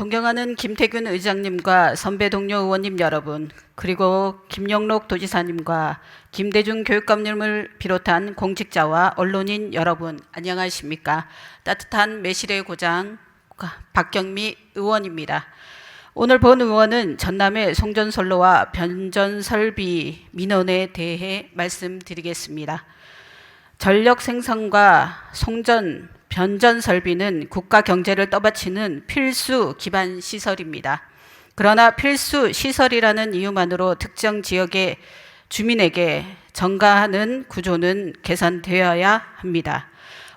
존경하는 김태균 의장님과 선배 동료 의원님 여러분, 그리고 김영록 도지사님과 김대중 교육감님을 비롯한 공직자와 언론인 여러분, 안녕하십니까? 따뜻한 매실의 고장 박경미 의원입니다. 오늘 본 의원은 전남의 송전솔로와 변전설비 민원에 대해 말씀드리겠습니다. 전력 생산과 송전, 변전 설비는 국가 경제를 떠받치는 필수 기반 시설입니다. 그러나 필수 시설이라는 이유만으로 특정 지역의 주민에게 전가하는 구조는 개선되어야 합니다.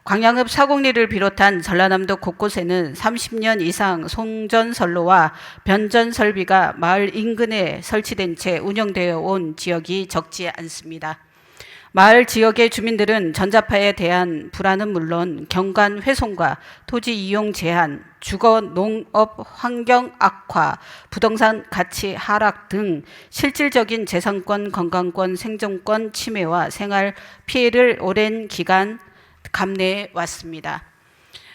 광양읍 사공리를 비롯한 전라남도 곳곳에는 30년 이상 송전선로와 변전 설비가 마을 인근에 설치된 채 운영되어 온 지역이 적지 않습니다. 마을 지역의 주민들은 전자파에 대한 불안은 물론 경관 훼손과 토지 이용 제한, 주거 농업 환경 악화, 부동산 가치 하락 등 실질적인 재산권, 건강권, 생존권 침해와 생활 피해를 오랜 기간 감내해 왔습니다.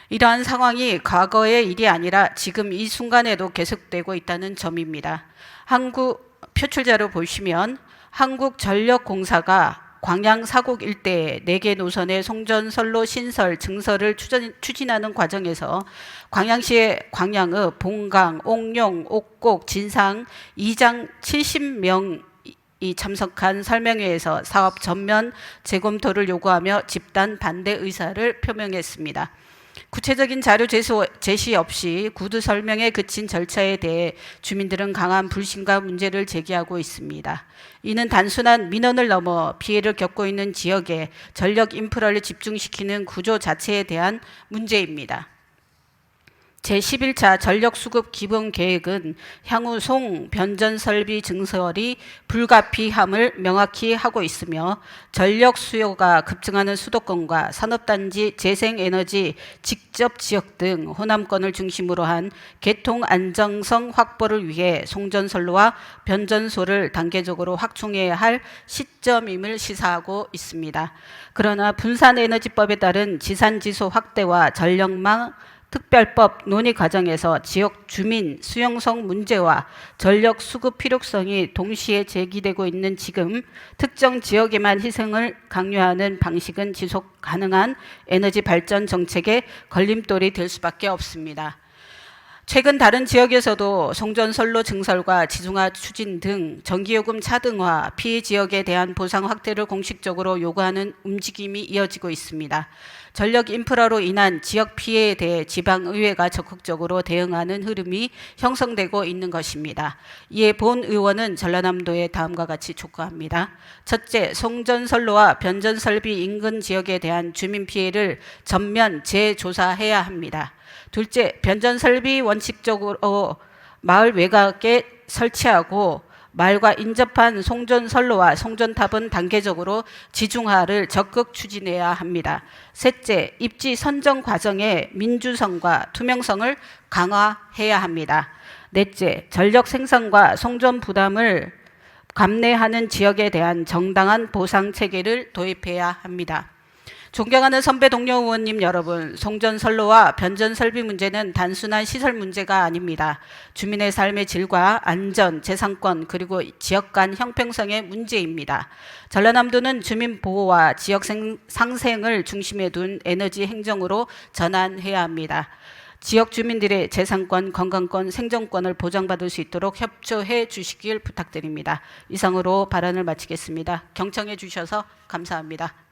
이러한 상황이 과거의 일이 아니라 지금 이 순간에도 계속되고 있다는 점입니다. 한국 표출자로 보시면 한국전력공사가 광양 사곡 일대 4개 노선의 송전 선로 신설 증설을 추진, 추진 하는 과정에서 광양시의 광양읍, 봉강, 옥룡, 옥곡, 진상, 이장 70명 이 참석한 설명회에서 사업 전면 재검토를 요구하며 집단 반대 의사를 표명했습니다. 구체적인 자료 제시 없이 구두 설명에 그친 절차에 대해 주민들은 강한 불신과 문제를 제기하고 있습니다. 이는 단순한 민원을 넘어 피해를 겪고 있는 지역에 전력 인프라를 집중시키는 구조 자체에 대한 문제입니다. 제11차 전력수급 기본계획은 향후 송 변전 설비 증설이 불가피함을 명확히 하고 있으며 전력 수요가 급증하는 수도권과 산업단지 재생에너지 직접 지역 등 호남권을 중심으로 한 개통 안정성 확보를 위해 송전선로와 변전소를 단계적으로 확충해야 할 시점임을 시사하고 있습니다. 그러나 분산에너지법에 따른 지산지소 확대와 전력망 특별법 논의 과정에서 지역 주민 수용성 문제와 전력 수급 필요성이 동시에 제기되고 있는 지금 특정 지역에만 희생을 강요하는 방식은 지속 가능한 에너지 발전 정책의 걸림돌이 될 수밖에 없습니다. 최근 다른 지역에서도 송전선로 증설과 지중화 추진 등 전기요금 차등화, 피해 지역에 대한 보상 확대를 공식적으로 요구하는 움직임이 이어지고 있습니다. 전력 인프라로 인한 지역 피해에 대해 지방의회가 적극적으로 대응하는 흐름이 형성되고 있는 것입니다. 이에 본 의원은 전라남도에 다음과 같이 촉구합니다. 첫째, 송전선로와 변전설비 인근 지역에 대한 주민 피해를 전면 재조사해야 합니다. 둘째, 변전 설비 원칙적으로 마을 외곽에 설치하고 마을과 인접한 송전 선로와 송전탑은 단계적으로 지중화를 적극 추진해야 합니다. 셋째, 입지 선정 과정의 민주성과 투명성을 강화해야 합니다. 넷째, 전력 생산과 송전 부담을 감내하는 지역에 대한 정당한 보상 체계를 도입해야 합니다. 존경하는 선배 동료 의원님 여러분, 송전선로와 변전설비 문제는 단순한 시설 문제가 아닙니다. 주민의 삶의 질과 안전, 재산권 그리고 지역 간 형평성의 문제입니다. 전라남도는 주민 보호와 지역 상생을 중심에 둔 에너지 행정으로 전환해야 합니다. 지역 주민들의 재산권, 건강권, 생존권을 보장받을 수 있도록 협조해 주시길 부탁드립니다. 이상으로 발언을 마치겠습니다. 경청해 주셔서 감사합니다.